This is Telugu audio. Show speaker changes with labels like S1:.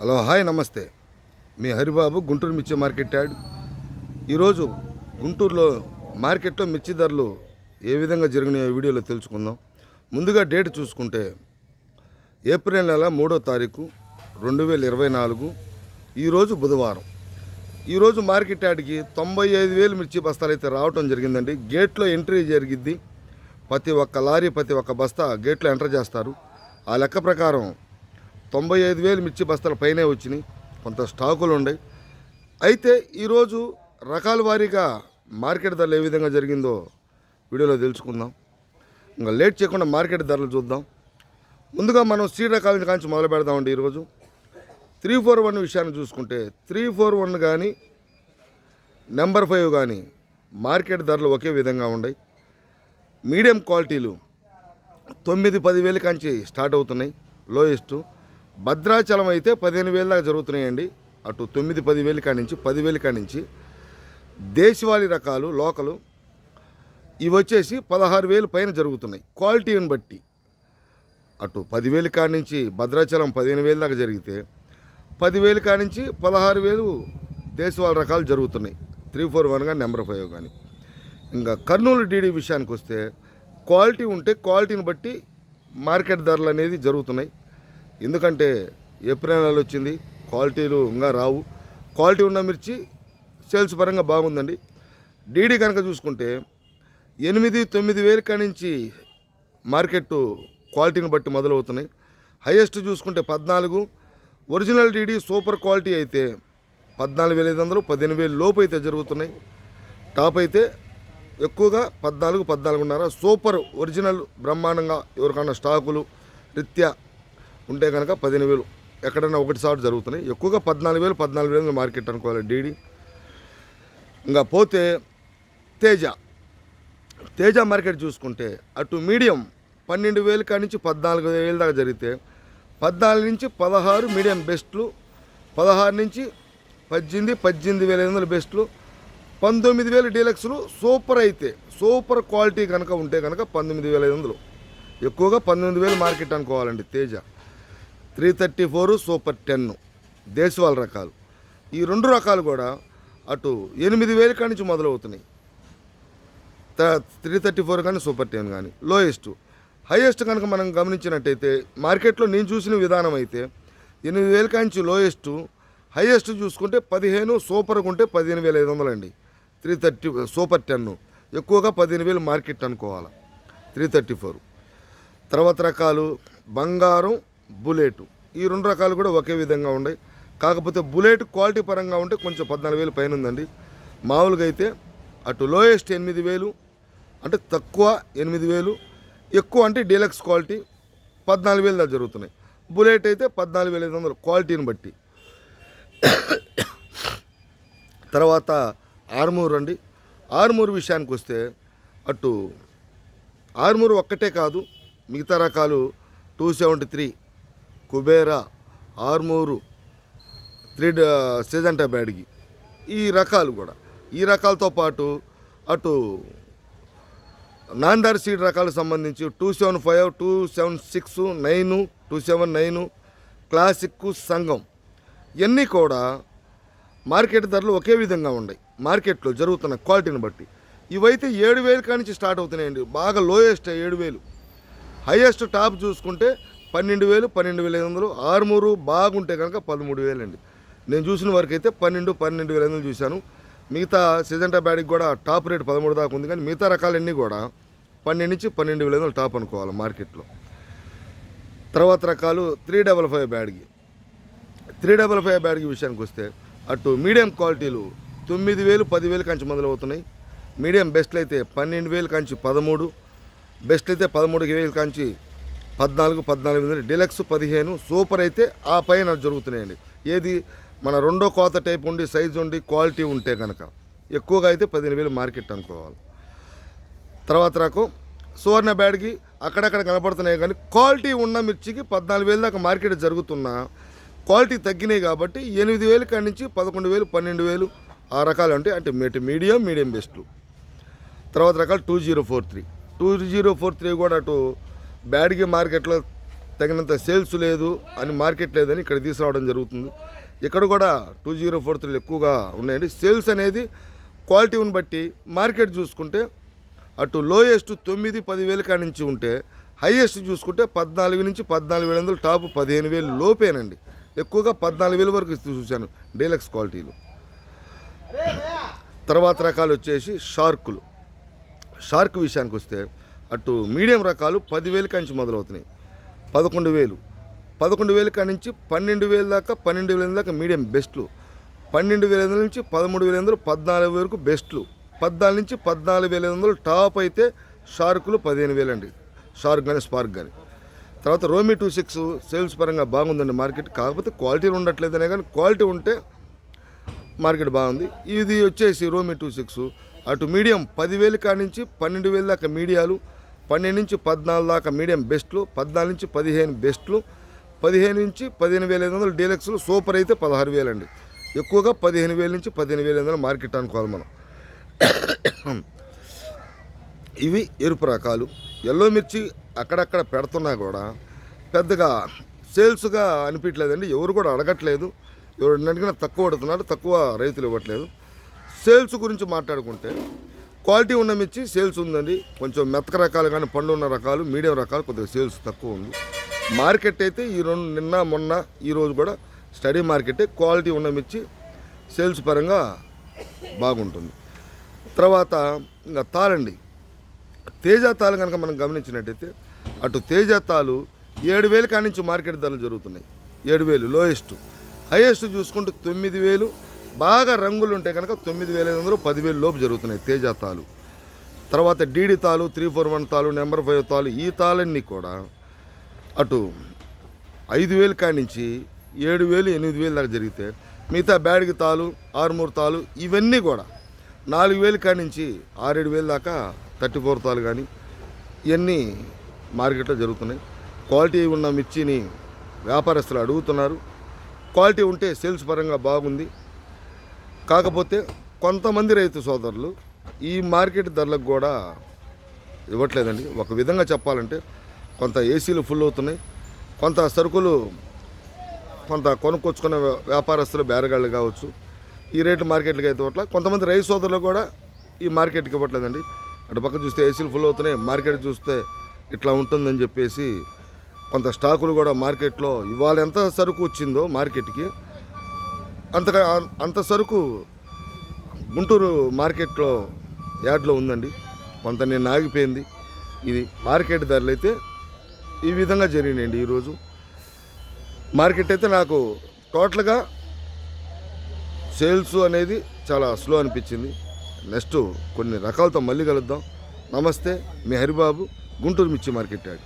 S1: హలో హాయ్ నమస్తే. మీ హరిబాబు గుంటూరు మిర్చి మార్కెట్ యాడ్. ఈరోజు గుంటూరులో మార్కెట్లో మిర్చి ధరలు ఏ విధంగా జరిగినాయో వీడియోలో తెలుసుకుందాం. ముందుగా డేట్ చూసుకుంటే ఏప్రిల్ నెల మూడో తారీఖు రెండు వేల ఇరవై నాలుగు ఈరోజు బుధవారం. ఈరోజు మార్కెట్ యార్డ్కి తొంభై ఐదు వేలు మిర్చి బస్తాలు అయితే రావటం జరిగిందండి. గేట్లో ఎంట్రీ జరిగిద్ది. ప్రతి ఒక్క లారీ ప్రతి ఒక్క బస్తా గేట్లో ఎంటర్ చేస్తారు. ఆ లెక్క ప్రకారం తొంభై ఐదు వేలు మిర్చి బస్తాల పైనే వచ్చినాయి. కొంత స్టాకులు ఉన్నాయి అయితే ఈరోజు రకాల వారీగా మార్కెట్ ధరలు ఏ విధంగా జరిగిందో వీడియోలో తెలుసుకుందాం. ఇంకా లేట్ చేయకుండా మార్కెట్ ధరలు చూద్దాం. ముందుగా మనం సీడ్ రకాల కాంచి మొదలు పెడదామండి ఈరోజు. త్రీ ఫోర్ వన్ విషయాన్ని చూసుకుంటే త్రీ ఫోర్ వన్ కానీ నెంబర్ ఫైవ్ కానీ మార్కెట్ ధరలు ఒకే విధంగా ఉన్నాయి మీడియం క్వాలిటీలు తొమ్మిది పదివేల కాంచి స్టార్ట్ అవుతున్నాయి. లోయెస్ట్. భద్రాచలం అయితే పదిహేను వేల దాకా జరుగుతున్నాయండి. అటు తొమ్మిది పదివేలు కాడి నుంచి పదివేలు కాడి నుంచి దేశవాళీ రకాలు లోకలు ఇవి వచ్చేసి పదహారు వేలు పైన జరుగుతున్నాయి. క్వాలిటీని బట్టి. అటు పదివేలు కాడి నుంచి భద్రాచలం పదిహేను వేలు దాకా జరిగితే పదివేలు కాడి నుంచి పదహారు వేలు దేశవాళ రకాలు జరుగుతున్నాయి. త్రీ ఫోర్ వన్ కానీ నెంబర్ ఫైవ్ కానీ ఇంకా కర్నూలు డీడీ విషయానికి వస్తే క్వాలిటీ ఉంటే క్వాలిటీని బట్టి మార్కెట్ ధరలు అనేది జరుగుతున్నాయి. ఎందుకంటే ఏప్రిల్ నెల వచ్చింది క్వాలిటీలు ఇంకా రావు. క్వాలిటీ ఉన్న మిర్చి సేల్స్ పరంగా బాగుందండి. డీడీ కనుక చూసుకుంటే ఎనిమిది తొమ్మిది వేల నుంచి మార్కెట్ క్వాలిటీని బట్టి మొదలవుతున్నాయి. హైయెస్ట్ చూసుకుంటే పద్నాలుగు. ఒరిజినల్ డీడీ సూపర్ క్వాలిటీ అయితే పద్నాలుగు వేల ఐదు వందలు పదిహేను వేలు లోపు అయితే జరుగుతున్నాయి. టాప్ అయితే ఎక్కువగా పద్నాలుగు పద్నాలుగున్నర. సూపర్ ఒరిజినల్ బ్రహ్మాండంగా ఎవరికన్నా స్టాకులు రీత్యా ఉంటే కనుక పదిహేను వేలు. ఎక్కడైనా ఒకటి సార్లు జరుగుతున్నాయి. ఎక్కువగా పద్నాలుగు వేలు పద్నాలుగు వేలు మార్కెట్ అనుకోవాలి. డీడీ. ఇంకా పోతే తేజ. తేజ మార్కెట్ చూసుకుంటే అటు మీడియం పన్నెండు వేలు కాడి నుంచి పద్నాలుగు వేల దాకా జరిగితే పద్నాలుగు నుంచి పదహారు మీడియం బెస్ట్లు పదహారు నుంచి పద్దెనిమిది పద్దెనిమిది వేల ఐదు వందల బెస్ట్లు పంతొమ్మిది వేల డీలక్స్లు సూపర్ అయితే సూపర్ క్వాలిటీ కనుక ఉంటే కనుక పంతొమ్మిది వేల ఐదు వందలు. ఎక్కువగా పంతొమ్మిది వేలు market అనుకోవాలండి Teja. Three thirty four super ten దేశవాళ రకాలు. ఈ రెండు రకాలు కూడా అటు ఎనిమిది వేల కాడి నుంచి మొదలవుతున్నాయి. త్రీ థర్టీ ఫోర్ కానీ సూపర్ టెన్ కానీ. లోయెస్ట్ హైయెస్ట్ కనుక మనం గమనించినట్టయితే మార్కెట్లో నేను చూసిన విధానం అయితే ఎనిమిది వేల కాంచి లోయెస్ట్ హైయెస్ట్ చూసుకుంటే పదిహేను సూపర్గా ఉంటే పదిహేను వేల ఐదు వందలు అండి. త్రీ థర్టీ సూపర్ టెన్ ఎక్కువగా పదిహేను వేలు మార్కెట్ అనుకోవాలి. Three thirty four. తర్వాత రకాలు బంగారం బుల్లెట్. ఈ రెండు రకాలు కూడా ఒకే విధంగా ఉన్నాయి కాకపోతే బుల్లెట్ క్వాలిటీ పరంగా ఉంటే కొంచెం పద్నాలుగు వేలు పైన ఉందండి. మామూలుగా అయితే అటు లోయెస్ట్ ఎనిమిది వేలు అంటే తక్కువ ఎనిమిది వేలు ఎక్కువ అంటే డీలక్స్ క్వాలిటీ పద్నాలుగు వేలు దాకా జరుగుతున్నాయి. బుల్లెట్ అయితే పద్నాలుగు వేల ఐదు వందలు క్వాలిటీని బట్టి. తర్వాత ఆర్మూర్ అండి. ఆర్మూర్ విషయానికి వస్తే అటు ఆర్మూర్ ఒక్కటే కాదు మిగతా రకాలు two seventy three Kubera Armoor three Syngenta Byadgi. ఈ రకాలు కూడా. ఈ రకాలతో పాటు అటు నాందార్ సీడ్ రకాలకు సంబంధించి two seven five two seven six nine two seven nine classic సంఘం. ఇవన్నీ కూడా మార్కెట్ ధరలు ఒకే విధంగా ఉన్నాయి. మార్కెట్లో జరుగుతున్న క్వాలిటీని బట్టి. ఇవైతే ఏడు వేలు కానించి నుంచి స్టార్ట్ అవుతున్నాయండి. బాగా లోయెస్ట్ ఏడు వేలు. హైయెస్ట్ టాప్ చూసుకుంటే పన్నెండు వేలు పన్నెండు వేల ఐదు వందలు. ఆరుమూరు బాగుంటే కనుక పదమూడు వేలు అండి నేను చూసిన వరకు అయితే పన్నెండు పన్నెండు వేల ఐదు వందలు చూశాను. మిగతా సిజంటా బ్యాడ్కి కూడా టాప్ రేట్ పదమూడు దాకా ఉంది కానీ మిగతా రకాలన్నీ కూడా పన్నెండు నుంచి పన్నెండు వేల ఐదు వందలు టాప్ అనుకోవాలి మార్కెట్లో. తర్వాత రకాలు three double five Byadgi three double five Byadgi విషయానికి వస్తే అటు మీడియం క్వాలిటీలు తొమ్మిది వేలు పదివేలు కంచి మొదలవుతున్నాయి. మీడియం బెస్ట్లు అయితే పన్నెండు వేలు కంచి పదమూడు బెస్ట్ అయితే పదమూడు వేలు కంచి పద్నాలుగు పద్నాలుగు వేలు. డిలక్స్ పదిహేను సూపర్ అయితే ఆ పైన జరుగుతున్నాయండి. ఏది? మన రెండో కోత టైప్ ఉండి సైజు ఉండి క్వాలిటీ ఉంటే కనుక ఎక్కువగా అయితే పదిహేను వేలు మార్కెట్ అనుకోవాలి. తర్వాత నాకు సువర్ణ బ్యాడ్కి అక్కడక్కడ కనపడుతున్నాయి కానీ క్వాలిటీ ఉన్న మిర్చికి పద్నాలుగు వేలు దాకా మార్కెట్ జరుగుతున్నా క్వాలిటీ తగ్గినాయి కాబట్టి ఎనిమిది వేలు కాడి నుంచి పదకొండు వేలు పన్నెండు వేలు ఆ రకాలు అంటే అంటే మీడియం మీడియం బెస్ట్లు తర్వాత రకాలు two zero four three. Two zero four three కూడా అటు బ్యాడ్కి మార్కెట్లో తగినంత సేల్స్ లేదు అని మార్కెట్ లేదని ఇక్కడ తీసుకురావడం జరుగుతుంది. ఇక్కడ కూడా టూ జీరో ఫోర్ త్రీలు ఎక్కువగా ఉన్నాయండి. సేల్స్ అనేది క్వాలిటీని బట్టి మార్కెట్ చూసుకుంటే అటు లోయెస్ట్ తొమ్మిది పదివేలు కాడి నుంచి ఉంటే హైయెస్ట్ చూసుకుంటే పద్నాలుగు నుంచి పద్నాలుగు వేల వందలు టాప్ పదిహేను వేలు లోపేనండి. ఎక్కువగా పద్నాలుగు వేల వరకు చూశాను డీలక్స్ క్వాలిటీలు. తర్వాత రకాలు వచ్చేసి షార్కులు. షార్క్ విషయానికి వస్తే అటు మీడియం రకాలు పదివేలు నుంచి మొదలవుతున్నాయి. పదకొండు వేలు. పదకొండు వేల కాడి నుంచి పన్నెండు వేల దాకా పన్నెండు వేల దాకా మీడియం బెస్ట్లు. పన్నెండు వేల ఐదు నుంచి పదమూడు వేల ఐదు వందలు పద్నాలుగు వరకు బెస్ట్లు. పద్నాలుగు నుంచి పద్నాలుగు వేల ఐదు వందలు టాప్ అయితే షార్కులు పదిహేను వేలు అండి. షార్క్ కానీ స్పార్క్ కానీ తర్వాత రోమి టూ సిక్స్ సేల్స్ పరంగా బాగుందండి మార్కెట్. కాకపోతే క్వాలిటీ ఉండట్లేదనే కానీ క్వాలిటీ ఉంటే మార్కెట్ బాగుంది. ఇది వచ్చేసి రోమి టూ సిక్స్. అటు మీడియం పదివేలు కాడి నుంచి పన్నెండు వేల దాకా మీడియాలు పన్నెండు నుంచి పద్నాలుగు దాకా మీడియం బెస్ట్లు పద్నాలుగు నుంచి పదిహేను బెస్ట్లు పదిహేను నుంచి పదిహేను వేల ఐదు వందలు డీలక్స్లు సూపర్ అయితే పదహారు వేలు అండి ఎక్కువగా పదిహేను వేల నుంచి పదిహేను వేల ఐదు వందలు మార్కెట్ అనుకోవాలి మనం. ఇవి ఎరుపు రకాలు. ఎల్లో మిర్చి అక్కడక్కడ పెడుతున్నా కూడా పెద్దగా సేల్స్గా అనిపించలేదండి. ఎవరు కూడా అడగట్లేదు. ఎవరు అడిగినా తక్కువ పడుతున్నారు తక్కువ రైతులు ఇవ్వట్లేదు. సేల్స్ గురించి మాట్లాడుకుంటే క్వాలిటీ ఉన్న మిర్చి సేల్స్ ఉందండి. కొంచెం మెత్తక రకాలు కానీ పండు ఉన్న రకాలు మీడియం రకాలు కొద్దిగా సేల్స్ తక్కువ ఉంది. మార్కెట్ అయితే ఈ రెండు నిన్న మొన్న ఈరోజు కూడా స్టడీ మార్కెటే క్వాలిటీ ఉన్న మిర్చి సేల్స్ పరంగా బాగుంటుంది. తర్వాత ఇంకా తాళండి తేజ తాలు కనుక మనం గమనించినట్టయితే అటు తేజ తాలు ఏడు వేలు కానించి నుంచి మార్కెట్ ధరలు జరుగుతున్నాయి. ఏడు వేలు లోయెస్ట్. హైయెస్ట్ చూసుకుంటే తొమ్మిది వేలు బాగా రంగులు ఉంటే కనుక తొమ్మిది వేల ఐదు వందలు పదివేలు లోపు జరుగుతున్నాయి తేజ తాలు తర్వాత డీడీ తాలు త్రీ ఫోర్ వన్ తాలు నెంబర్ ఫైవ్ తాలు ఈ తాళన్నీ కూడా అటు ఐదు వేలు కానించి నుంచి ఏడు వేలు ఎనిమిది వేలు దాకా జరిగితే మిగతా బ్యాడ్కి తాలు ఆరుమూరు తాలు ఇవన్నీ కూడా నాలుగు వేలు కానించి ఆరేడు వేలు దాకా థర్టీ ఫోర్ తాలు కానీ ఇవన్నీ మార్కెట్లో జరుగుతున్నాయి. క్వాలిటీ ఉన్న మిర్చిని వ్యాపారస్తులు అడుగుతున్నారు. క్వాలిటీ ఉంటే సేల్స్ పరంగా బాగుంది. కాకపోతే కొంతమంది రైతు సోదరులు ఈ మార్కెట్ ధరలకు కూడా ఇవ్వట్లేదండి. ఒక విధంగా చెప్పాలంటే కొంత ఏసీలు ఫుల్ అవుతున్నాయి. కొంత సరుకులు కొంత కొనుక్కొచ్చుకునే వ్యాపారస్తులు బేరగాళ్ళు కావచ్చు. ఈ రేటు మార్కెట్లకి అయితే ఇవ్వట్లే. కొంతమంది రైతు సోదరులు కూడా ఈ మార్కెట్కి ఇవ్వట్లేదండి. అటు పక్క చూస్తే ఏసీలు ఫుల్ అవుతున్నాయి. మార్కెట్ చూస్తే ఇట్లా ఉంటుందని చెప్పేసి కొంత స్టాకులు కూడా మార్కెట్లో ఇవాళ ఎంత సరుకు వచ్చిందో మార్కెట్కి అంతగా అంత సరుకు గుంటూరు మార్కెట్లో యార్డ్లో ఉందండి. కొంత నేను ఆగిపోయింది. ఇది మార్కెట్ ధరలు అయితే ఈ విధంగా జరిగినాయండి ఈరోజు. మార్కెట్ అయితే నాకు టోటల్గా సేల్స్ అనేది చాలా స్లో అనిపించింది. నెక్స్ట్ కొన్ని రకాలతో మళ్ళీ కలుద్దాం. నమస్తే మీ హరిబాబు గుంటూరు మిర్చి మార్కెట్ యాడ్